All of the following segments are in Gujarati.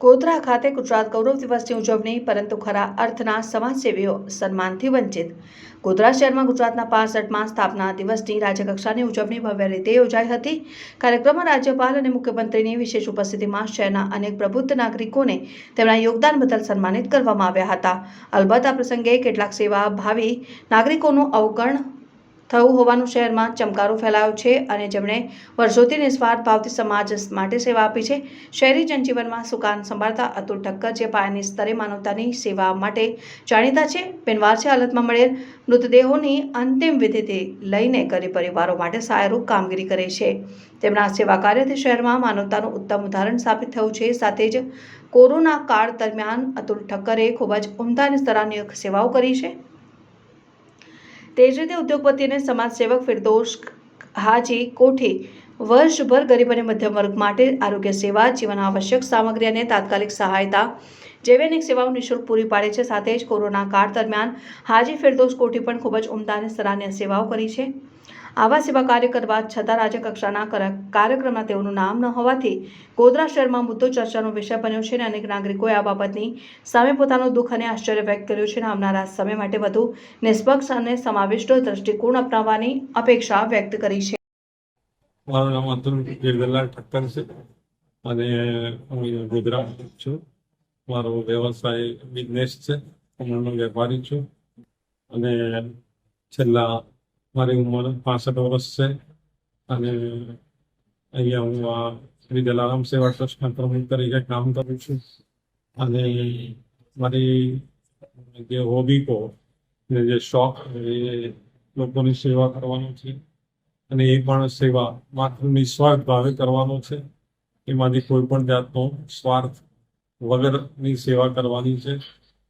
ગોધરા ખાતે ગુજરાત ગૌરવ દિવસની ઉજવણી, પરંતુ ખરા અર્થના સમાજસેવીઓ સન્માનથી વંચિત. ગોધરા શહેરમાં ગુજરાતના પાસઠમાં સ્થાપના દિવસની રાજ્યકક્ષાની ઉજવણી ભવ્ય રીતે યોજાઈ હતી. કાર્યક્રમમાં રાજ્યપાલ અને મુખ્યમંત્રીની વિશેષ ઉપસ્થિતિમાં શહેરના અનેક પ્રબુદ્ધ નાગરિકોને તેમના યોગદાન બદલ સન્માનિત કરવામાં આવ્યા હતા. અલબત્ત આ પ્રસંગે કેટલાક સેવા ભાવી નાગરિકોનું અવગણ થયું હોવાનું શહેરમાં ચમકારો ફેલાયો છે અને જેમણે વર્ષોથી નિસ્વાર્થ ભાવથી સમાજ માટે સેવા આપી છે. શહેરી જનજીવનમાં સુકાન સંભાળતા અતુલ ઠક્કર જે પાયાની સ્તરે માનવતાની સેવા માટે જાણીતા છે. બિનવારસી હાલતમાં મળેલ મૃતદેહોની અંતિમ વિધિથી લઈને ગરીબ પરિવારો માટે સહાયરૂપ કામગીરી કરે છે. તેમના સેવા કાર્યથી શહેરમાં માનવતાનું ઉત્તમ ઉદાહરણ સ્થાપિત થયું છે. સાથે જ કોરોના કાળ દરમિયાન અતુલ ઠક્કરે ખૂબ જ ઉમદા અને સેવાઓ કરી છે. તે જ રીતે ઉદ્યોગપતિ અને સમાજસેવક ફિરદોશ હાજી કોઠી વર્ષભર ગરીબ અને મધ્યમ વર્ગ માટે આરોગ્ય સેવા, જીવન આવશ્યક સામગ્રી અને તાત્કાલિક સહાયતા જેવી સેવાઓ નિઃશુલ્ક પૂરી પાડે છે. સાથે જ કોરોના કાળ દરમિયાન હાજી ફિરદોસ કોઠી પણ ખૂબ જ ઉમદા અને સરાહનીય સેવાઓ કરી છે. આવા સેવા કાર્ય કરવા છતાં રાજ્યકક્ષાના કર- કાર્યક્રમમાં તેઓનું નામ ન હોવાથી ગોધરા શહેરમાં મુદ્દો ચર્ચાનો વિષય બન્યો છે અને અનેક નાગરિકોએ આ બાબતની સામે પોતાનું દુઃખ અને આશ્ચર્ય વ્યક્ત કર્યું છે અને આવનારા સમય માટે વધુ નિષ્પક્ષ અને સમાવિષ્ટ દ્રષ્ટિકોણ અપનાવવાની અપેક્ષા વ્યક્ત કરી છે. મારું નામ અતુલ ગિરદલાલ ઠક્કર છે અને હું ગોધરા છું. મારો વ્યવસાય બિઝનેસ છે. હું વેપારી છું અને છેલ્લા મારી ઉંમર પાસઠ વર્ષ છે અને અહીંયા હું આ શ્રી જલારામ સેવા ટ્રસ્ટના પ્રમુખ તરીકે કામ કરું છું. અને મારી જે હોબી કહો જે શોખ એ લોકોની સેવા કરવાનો છે. અને એ પણ સેવા માત્ર નિસ્વાર્થ ભાવે કરવાનો છે. એમાંથી કોઈ પણ જાતનો સ્વાર્થ વગરની સેવા કરવાની છે.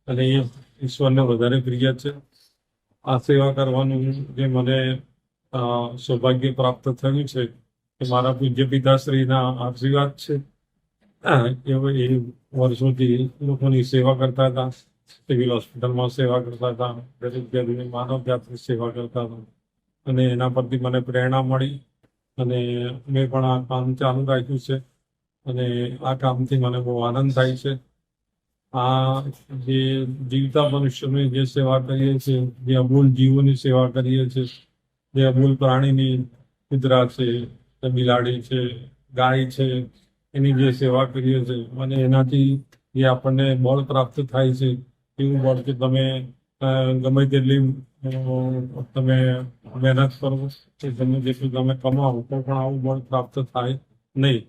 અને એ ઈશ્વરને વધારે પ્રિય છે. આ સેવા કરવાનું જે મને સૌભાગ્ય પ્રાપ્ત થયું છે એ મારા પૂજ્ય પિતાશ્રીના આશીર્વાદ છે. એ વર્ષોથી લોકોની સેવા કરતા હતા, સિવિલ હોસ્પિટલમાં સેવા કરતા હતા ગરીબ ગરીબની માનવ જાતની સેવા કરતા હતા. અને એના પરથી મને પ્રેરણા મળી અને મેં પણ આ કામ ચાલુ રાખ્યું છે. અને આ કામથી મને બહુ આનંદ થાય છે. આ જે જીવતા મનુષ્યની જે સેવા કરીએ છીએ, જે અમૂલ જીવોની સેવા કરીએ છીએ, જે અમૂલ પ્રાણીની કૂતરા છે બિલાડી છે, ગાય છે, એની જે સેવા કરીએ છીએ, અને એનાથી જે આપણને બળ પ્રાપ્ત થાય છે, એવું બળ કે તમે ગમે તેટલી તમે મહેનત કરો, કે તમે જેટલું તમે કમાવો, તો પણ આવું બળ પ્રાપ્ત થાય નહીં.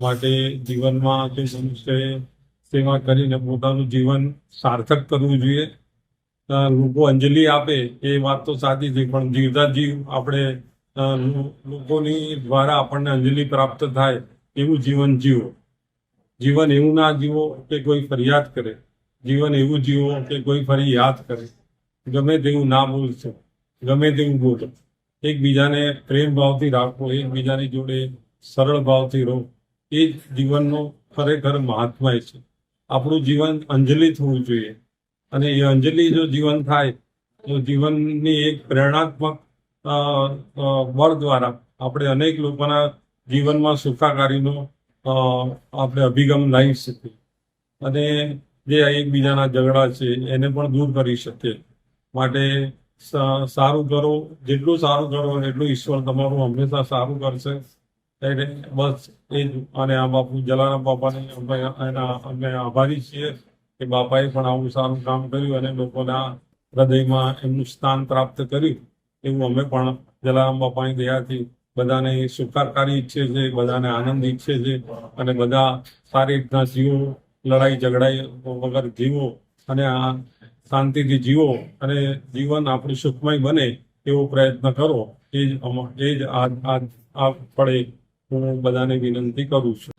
માટે જીવનમાં જે મનુષ્યએ સેવા કરીને પોતાનું જીવન સાર્થક કરવું જોઈએ. લોકો અંજલિ આપે એ વાત તો સાચી છે, પણ જીવતા જીવ આપણે લોકોની દ્વારા આપણને અંજલિ પ્રાપ્ત થાય એવું જીવન જીવો. જીવન એવું ના જીવો કે કોઈ ફરિયાદ કરે. જીવન એવું જીવો કે કોઈ ફરી યાદ કરે. ગમે તેવું ના બોલશો, ગમે તેવું બોલો. એકબીજાને પ્રેમ ભાવથી રાખો, એકબીજાની જોડે સરળ ભાવથી રહો. એ જ જીવનનો ખરેખર મહાત્મય છે. આપણું જીવન અંજલિ થવું જોઈએ. અને એ અંજલિ જો જીવન થાય, તો જીવનની એક પ્રેરણાત્મક બળ દ્વારા આપણે અનેક લોકોના જીવનમાં સુખાકારીનો આપણે અભિગમ લાવી શકીએ. અને જે એકબીજાના ઝઘડા છે, એને પણ દૂર કરી શકીએ. માટે સારું કરો, જેટલું સારું કરો, એટલું ઈશ્વર તમારું હંમેશા સારું કરશે. બસ એ જ. અને આ બાપુ જલારામ બાપાને એના, અમે આભારી છીએ કે બાપાએ પણ આવું સારું કામ કર્યું અને લોકોના હૃદયમાં એમનું સ્થાન પ્રાપ્ત કર્યું. એવું અમે પણ જલારામ બાપાની દયાથી બધાને સુખાકારી ઈચ્છે છે બધાને આનંદ ઈચ્છે છે અને બધા સારી રીતના જીવો, લડાઈ ઝઘડાઈ વગર જીવો અને આ શાંતિથી જીવો અને જીવન આપણું સુખમય બને એવો પ્રયત્ન કરો. એ જ એ જ આ પળે હું બધાને વિનંતી કરું છું.